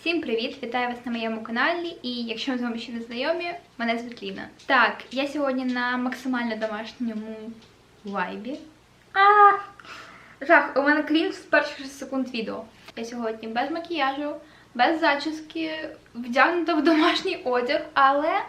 Всім привіт! Вітаю вас на моєму каналі. І якщо ви з вами ще не знайомі, мене звуть Ліна. Так, я сьогодні на максимально домашньому вайбі. А! Жах, у мене крінж з перших секунд відео. Я сьогодні без макіяжу, без зачіски, вдягнута в домашній одяг, але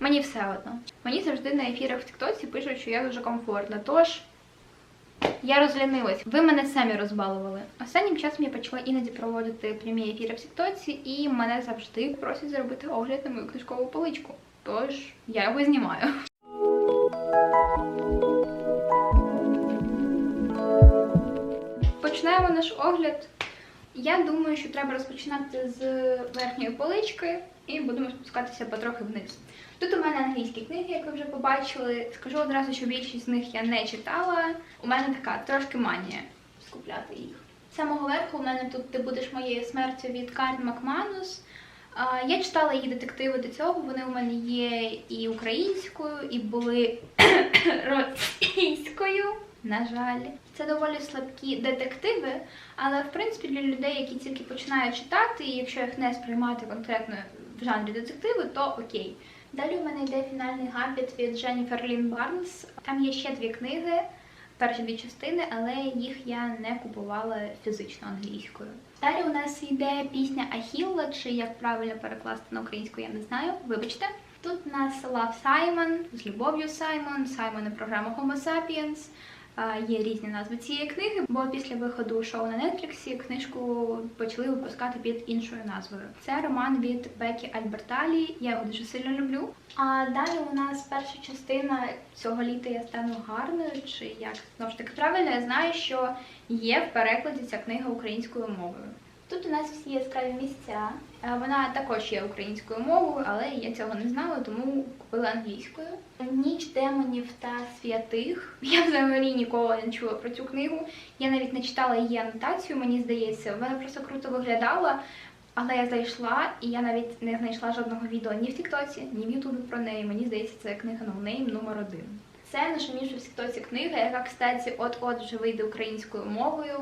мені все одно. Мені завжди на ефірах в Тіктоці пишуть, що я дуже комфортна. Тож. Я розлянилась. Ви мене самі розбалували. Останнім часом я почала іноді проводити прямі ефіри в Тіктоці, і мене завжди просять зробити огляд на мою книжкову поличку. Тож я його знімаю. Почнемо наш огляд. Я думаю, що треба розпочинати з верхньої полички і будемо спускатися потрохи вниз. Тут у мене англійські книги, як ви вже побачили. Скажу одразу, що більшість з них я не читала. У мене така трошки манія скупляти їх. З самого верху у мене тут ти будеш моєю смертю від Карн Макманус. Я читала її детективи до цього. Вони у мене є і українською, і були російською. На жаль, це доволі слабкі детективи, але в принципі для людей, які тільки починають читати, і якщо їх не сприймати конкретно в жанрі детективи, то окей. Далі у мене йде фінальний гамбіт від Дженніфер Лін Барнс. Там є ще дві книги, перші дві частини, але їх я не купувала фізично англійською. Далі у нас йде пісня Ахілла, чи як правильно перекласти на українську, я не знаю. Вибачте. Тут у нас Love Simon, з любов'ю Саймон, Саймон і програма Homo Sapiens. Є різні назви цієї книги, бо після виходу шоу на Нетфліксі книжку почали випускати під іншою назвою. Це роман від Бекі Альберталі. Я його дуже сильно люблю. А далі у нас перша частина цього літа я стану гарною. Чи як знову ж таки правильно я знаю, що є в перекладі ця книга українською мовою. Тут у нас всі яскраві місця. Е, Вона також є українською мовою, але я цього не знала, тому купила англійською. Ніч демонів та святих. Я взагалі ніколи не чула про цю книгу. Я навіть не читала її анотацію, мені здається. Вона просто круто виглядала. Але я зайшла і я навіть не знайшла жодного відео ні в Тіктоці, ні в Ютубі про неї. Мені здається, це книга ноунейм номер один. Це нашумівша в Тіктоці книга, яка, кстати, от-от вже вийде українською мовою.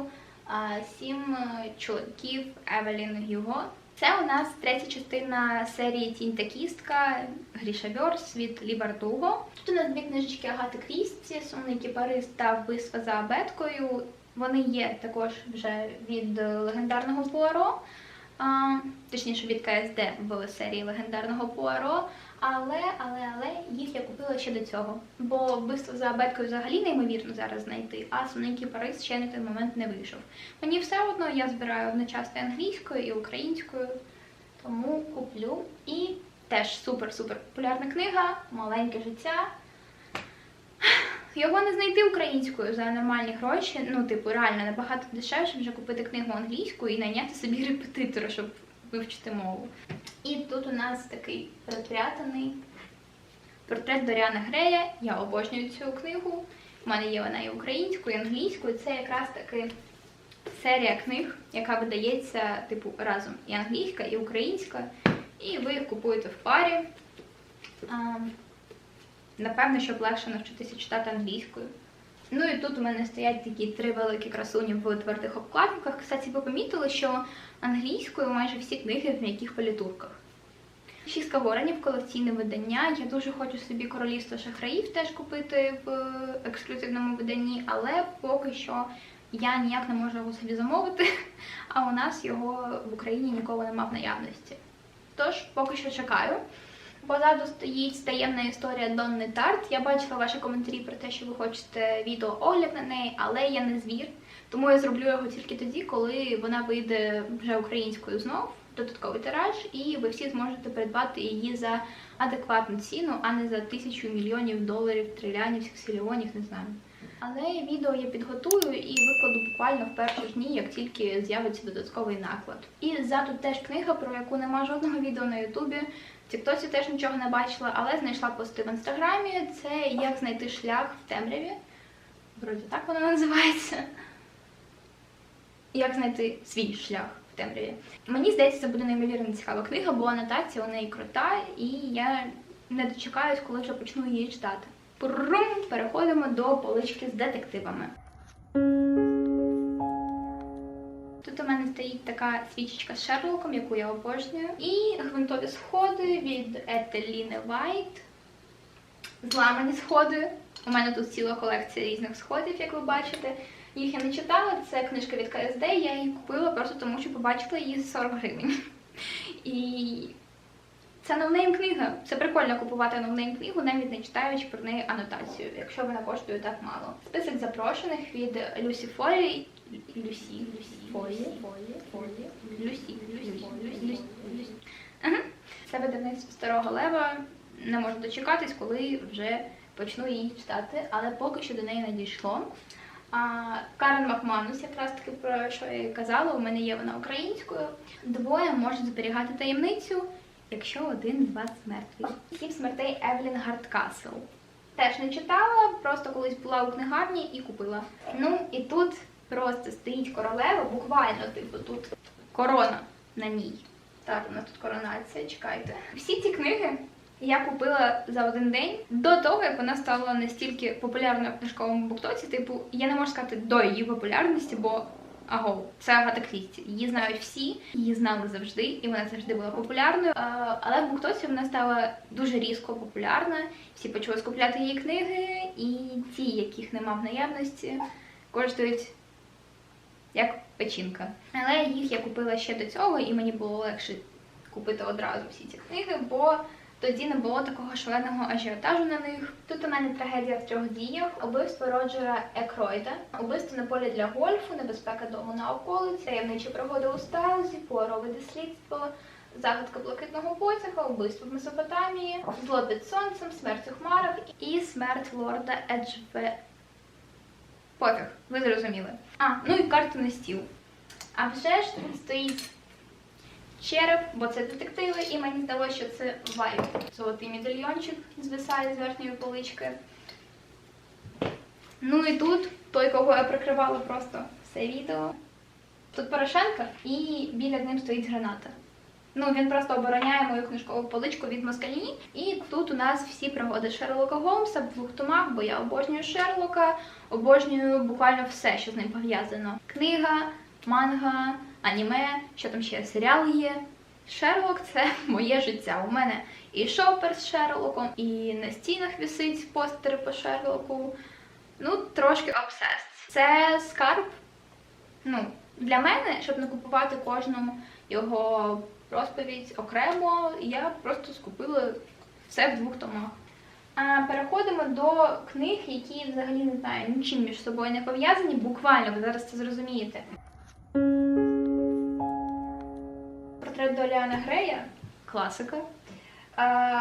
Сім е, чоловіків Евелін Гюго. Це у нас третя частина серії Тінь та кістка Гріша Бьорс від Лібардуго. Тут у нас дві книжечки Агати Крісті, Сумний кіпарист та вбивство за абеткою. Вони є також вже від легендарного Пуаро, точніше від КСД в серії легендарного Пуаро. Але, але, але їх я купила ще до цього. Бо вбивство за абеткою взагалі неймовірно зараз знайти, а сумненький Париж ще на той момент не вийшов. Мені все одно я збираю одночасно англійською і українською, тому куплю. І теж супер-супер популярна книга, маленьке життя. Його не знайти українською за нормальні гроші. Ну, типу, реально набагато дешевше вже купити книгу англійською і найняти собі репетитора, щоб вивчити мову. І тут у нас такий перепрятаний портрет Доріана Грея. Я обожнюю цю книгу. У мене є вона і українською, і англійською. Це якраз таки серія книг, яка видається, типу, разом і англійська, і українська. І ви їх купуєте в парі. Напевно, щоб легше навчитися читати англійською. Ну і тут у мене стоять такі три великі красуні в твердих обкладинках. Кстати, ви помітили, що англійською майже всі книги в м'яких політурках. Шістка воронів, колекційне видання. Я дуже хочу собі королівство шахраїв теж купити в ексклюзивному виданні, але поки що я ніяк не можу його собі замовити, а у нас його в Україні ніколи нема в наявності. Тож, поки що чекаю. Позаду стоїть таємна історія Донни Тарт. Я бачила ваші коментарі про те, що ви хочете відео огляд на неї, але я не звір. Тому я зроблю його тільки тоді, коли вона вийде вже українською знов, додатковий тираж, і ви всі зможете придбати її за адекватну ціну, а не за тисячу мільйонів доларів, трилянів, сексіліонів, не знаю. Але відео я підготую і викладу буквально в перші дні, як тільки з'явиться додатковий наклад. І ззаду теж книга, про яку нема жодного відео на Ютубі. В Тіктоці теж нічого не бачила, але знайшла пости в інстаграмі. Це як знайти шлях в темряві. Вроді так воно називається. Як знайти свій шлях в темряві. Мені здається, це буде неймовірно цікава книга, бо анотація у неї крута, і я не дочекаюсь, коли вже почну її читати. Прум, переходимо до полички з детективами. Тут у мене стоїть така свічечка з Шерлоком, яку я обожнюю. І гвинтові сходи від Етеліни Вайт. Зламані сходи. У мене тут ціла колекція різних сходів, як ви бачите. Їх я не читала, це книжка від КСД, я її купила просто тому, що побачила її за 40 гривень. І це новнейм книга. Це прикольно купувати новнейм книгу, навіть не читаючи про неї анотацію, якщо вона коштує так мало. Список запрошених від Люсі Фолі. Люсі, Люсі, Фолі, Фолі, Фолі, Люсі, Люсі, Люсі, Люсі. Це видавництво старого лева. Не можу дочекатись, коли вже почну її читати, але поки що до неї не дійшло. А Карен Макманус, якраз таки про що я казала, у мене є вона українською. Двоє можуть зберігати таємницю, якщо один з вас мертвий. Сім смертей Евелін Гардкасл. Теж не читала, просто колись була у книгарні і купила. Ну і тут просто стоїть королева, буквально, типу, тут корона на ній. Так, у нас тут коронація, чекайте. Всі ці книги я купила за один день до того, як вона стала настільки популярною в книжковому буктоці. Типу, я не можу сказати до її популярності, бо аго, це Агата Крісті. Її знають всі, її знали завжди, і вона завжди була популярною. Але в буктоці вона стала дуже різко популярна. Всі почали скупляти її книги, і ті, яких нема в наявності, коштують як печінка. Але їх я купила ще до цього, і мені було легше купити одразу всі ці книги, бо тоді не було такого шаленого ажіотажу на них. Тут у мене трагедія в трьох діях, убивство Роджера Екройда, убивство на полі для гольфу, небезпека дому на околиці, таємничі пригоди у Стайлзі, Пуарове дослідство, загадка блакитного потяга, убивство в Месопотамії, зло під сонцем, смерть у хмарах і смерть лорда Еджве. Пофіг, ви зрозуміли. А, ну і карти на стіл. А вже ж тут стоїть череп, бо це детективи, і мені здалося, що це вайб. Золотий медальйончик звисає з верхньої полички. Ну і тут той, кого я прикривала просто все відео. Тут Порошенко і біля ним стоїть граната. Ну, він просто обороняє мою книжкову поличку від москалі. І тут у нас всі пригоди Шерлока Голмса в двох томах, бо я обожнюю Шерлока, обожнюю буквально все, що з ним пов'язано. Книга, манга, аніме, що там ще серіал є. Шерлок це моє життя. У мене і шопер з Шерлоком, і на стінах висить постери по Шерлоку. Ну, трошки обсес. Це скарб. Ну, для мене, щоб не купувати кожну його розповідь окремо, я просто скупила все в двох томах. Переходимо до книг, які взагалі не знаю, нічим між собою не пов'язані. Буквально ви зараз це зрозумієте. Портрет Доліана Грея класика.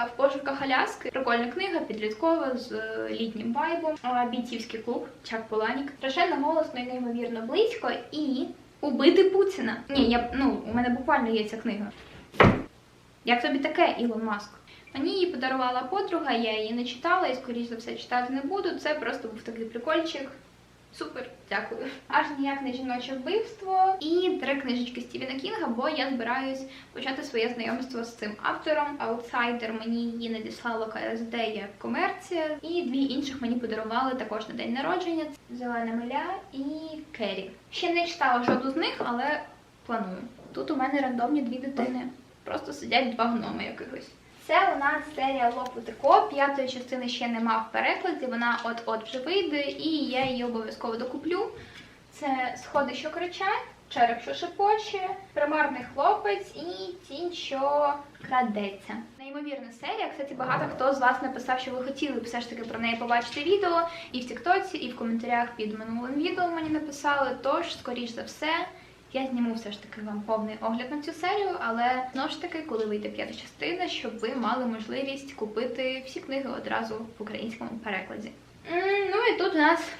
В пошуках Аляски прикольна книга, підліткова з е, літнім вайбом. Бійцівський клуб Чак Поланік. Страшенно голосно і неймовірно близько. І Убити Путіна. Ні, я ну у мене буквально є ця книга. Як тобі таке, Ілон Маск? Мені її подарувала подруга, я її не читала і, скоріш за все, читати не буду. Це просто був такий прикольчик. Супер, дякую. Аж ніяк не жіноче вбивство і три книжечки Стівена Кінга, бо я збираюсь почати своє знайомство з цим автором. Аутсайдер мені її надіслало КСД як комерція, і дві інших мені подарували також на день народження: Зелена миля і Керрі. Ще не читала жодну з них, але планую. Тут у мене рандомні дві дитини. Просто сидять два гноми якихось. Це у нас серія Лопути Ко. П'ятої частини ще нема в перекладі. Вона от-от вже вийде, і я її обов'язково докуплю. Це сходи, що кричать, череп, що шепоче, примарний хлопець і тінь, що крадеться. Неймовірна серія. Кстати, багато хто з вас написав, що ви хотіли б все ж таки про неї побачити відео і в Тіктоці, і в коментарях під минулим відео мені написали. Тож, скоріш за все. Я зніму все ж таки вам повний огляд на цю серію, але знову ж таки, коли вийде п'ята частина, щоб ви мали можливість купити всі книги одразу в українському перекладі. Ну і тут у нас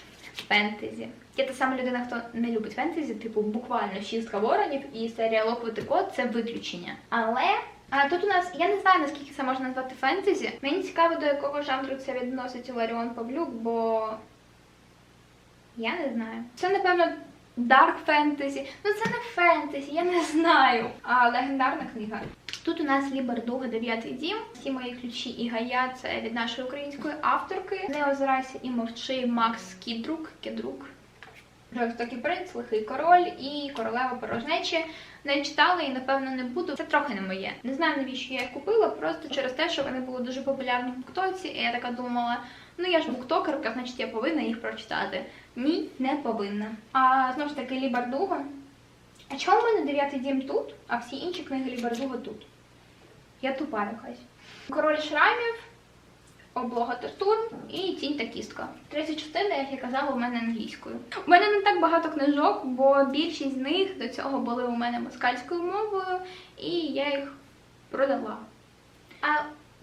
фентезі. Я та сама людина, хто не любить фентезі, типу буквально шістка воронів і серія Лопати Код це виключення. Але а тут у нас я не знаю наскільки це можна назвати фентезі. Мені цікаво, до якого жанру це відносить Ларіон Павлюк, бо я не знаю. Це напевно Дарк фентезі. Ну це не фентезі, я не знаю. А легендарна книга. Тут у нас Лібер Дуга, дев'ятий дім. Всі мої ключі і гая це від нашої української авторки. Не озирайся і мовчи Макс Кідрук. Кідрук. Жорстокий принц, лихий король і королева порожнечі. Не читала і напевно не буду. Це трохи не моє. Не знаю, навіщо я їх купила, просто через те, що вони були дуже популярні в буктоці, і я така думала, ну я ж буктокерка, значить я повинна їх прочитати. Ні, не повинна. А знову ж таки, Лі Бардуго. А чому в мене дев'ятий дім тут, а всі інші книги Лі Бардуго тут? Я тупа якась. Король шрамів, облога Тертун і тінь та кістка. 30 частин, як я казала, у мене англійською. У мене не так багато книжок, бо більшість з них до цього були у мене москальською мовою, і я їх продала. А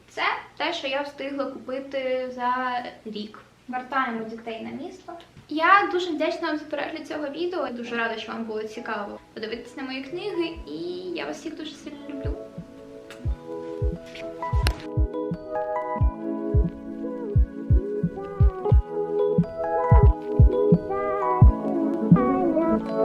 це те, що я встигла купити за рік. Вертаємо дітей на місто. Я дуже вдячна вам за перегляд цього відео. Дуже рада, що вам було цікаво подивитися на мої книги, і я вас всіх дуже сильно люблю.